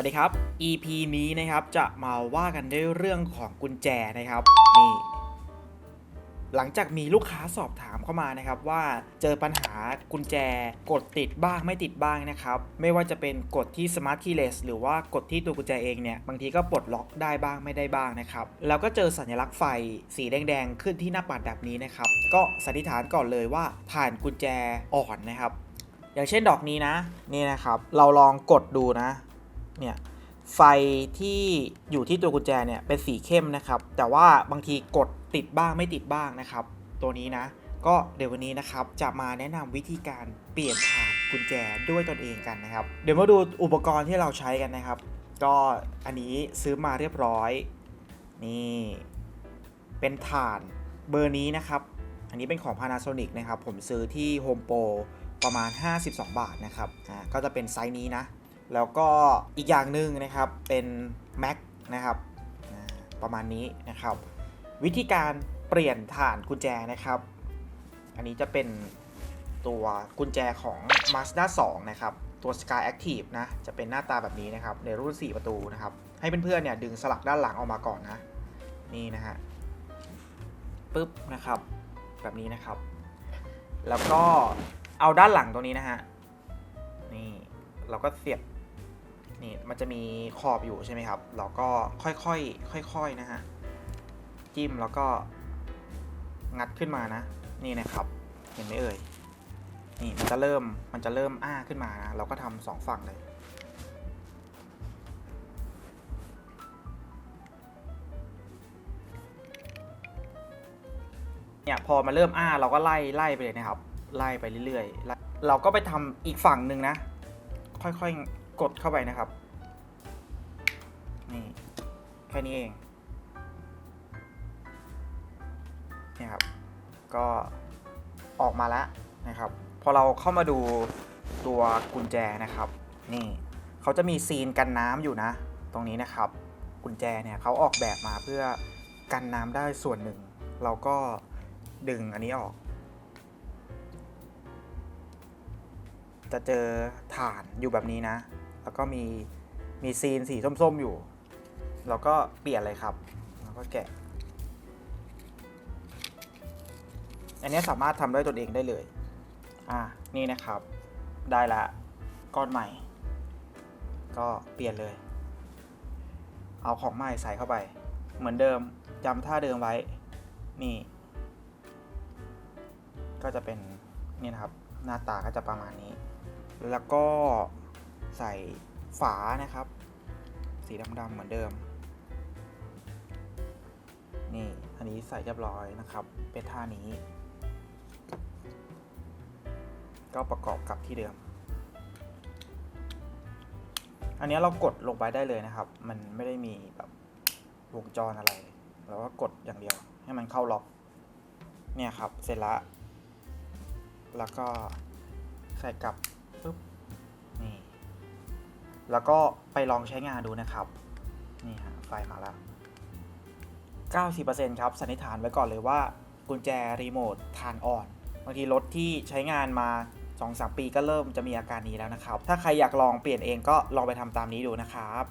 วัสดีครับ EP นี้นะครับจะมาว่ากันด้วยเรื่องของกุญแจนะครับนี่หลังจากมีลูกค้าสอบถามเข้ามานะครับว่าเจอปัญหากุญแจกดติดบ้างไม่ติดบ้างนะครับไม่ว่าจะเป็นกดที่ Smart Keyless หรือว่ากดที่ตัวกุญแจเองเนี่ยบางทีก็ปลดล็อกได้บ้างไม่ได้บ้างนะครับแล้วก็เจอสัญลักษณ์ไฟสีแดงๆ ขึ้นที่หน้าปัดแบบนี้นะครับก็สันนิษฐานก่อนเลยว่าผ่านกุญแจอ่อนนะครับอย่างเช่นดอกนี้นะนี่นะครับเราลองกดดูนะ เนี่ยไฟที่อยู่ที่ตัวกุญแจเนี่ยเป็นสีเข้มนะครับ แต่ว่าบางทีกดติดบ้างไม่ติดบ้างนะครับ ตัวนี้นะ ก็เดี๋ยววันนี้นะครับจะมาแนะนำวิธีการเปลี่ยนถ่านกุญแจด้วยตนเองกันนะครับ เดี๋ยวมาดูอุปกรณ์ที่เราใช้กันนะครับ ก็อันนี้ซื้อมาเรียบร้อย นี่ เป็นถ่านเบอร์นี้นะครับ อันนี้เป็นของ Panasonic นะครับ ผมซื้อที่ Home Pro ประมาณ 52 บาทนะครับ อ่า ก็จะเป็นไซส์นี้นะ แล้วก็อีกอย่างหนึ่งนะครับเป็น Mac นะครับประมาณนี้นะครับ วิธีการเปลี่ยนฐานกุญแจนะครับ อันนี้จะเป็นตัวกุญแจของ Mazda 2 นะครับ ตัว Sky Active นะ จะเป็นหน้าตาแบบนี้นะครับ ในรุ่น 4 ประตูนะครับ ให้เพื่อนๆเนี่ยดึงสลักด้านหลังออกมาก่อนนะ นี่นะฮะปึ๊บนะครับ แบบนี้นะครับ แล้วก็เอาด้านหลังตรงนี้นะฮะ นี่ เราก็เสียบ นี่มันจะมีขอบอยู่ใช่ไหมครับ เราก็ค่อยๆค่อยๆนะฮะจิ้มแล้วก็งัดขึ้นมานะ นี่นะครับ เห็นไหมเอ่ยนี่มันจะเริ่มมันจะเริ่มอ้าขึ้นมานะเราก็ทำสองฝั่งเลยเนี่ยพอมาเริ่มอ้าเราก็ไล่ไล่ไปเลยนะครับ ไล่ไปเรื่อยๆเราก็ไปทำอีกฝั่งหนึ่งนะ ค่อยๆ กดเข้าไปนะครับ นี่ แค่นี้เองเนี่ยครับ ก็ออกมาแล้วนะครับ พอเราเข้ามาดูตัวกุญแจนะครับ นี่เขาจะมีซีนกันน้ำอยู่นะ ตรงนี้นะครับ กุญแจเนี่ยเขาออกแบบมาเพื่อกันน้ำได้ส่วนหนึ่ง เราก็ดึงอันนี้ออก จะเจอฐานอยู่แบบนี้นะ แล้วก็มีมีซีนสีส้มๆอยู่ เราก็เปลี่ยนเลยครับ แล้วก็แกะ อันนี้สามารถทำด้วยตนเองได้เลย อ่า นี่นะครับ ได้ละ ก้อนใหม่ ก็เปลี่ยนเลย เอาของใหม่ใส่เข้าไป เหมือนเดิมจำท่าเดิมไว้ นี่ ก็จะเป็น นี่นะครับ หน้าตาก็จะประมาณนี้ แล้วก็ ใส่ฝานะครับ สีดำๆเหมือนเดิม นี่อันนี้ใส่เรียบร้อยนะครับ เป็นท่านี้ ก็ประกอบกับที่เดิม อันนี้เรากดลงไปได้เลยนะครับ มันไม่ได้มีแบบวงจรอะไรเราก็กดอย่างเดียว ให้มันเข้าล็อก เนี่ยครับ เสร็จละ แล้วก็ใส่กลับปุ๊บ แล้วก็ไปลองใช้งานดูนะครับ นี่ฮะไฟมาแล้ว 90%ครับสันนิษฐานไว้ก่อนเลยว่า กุญแจรีโมททานอ่อน บางทีรถที่ใช้งานมา 2-3 ปีก็เริ่มจะมีอาการนี้แล้วนะครับ ถ้าใครอยากลองเปลี่ยนเองก็ลองไปทำตามนี้ดูนะครับ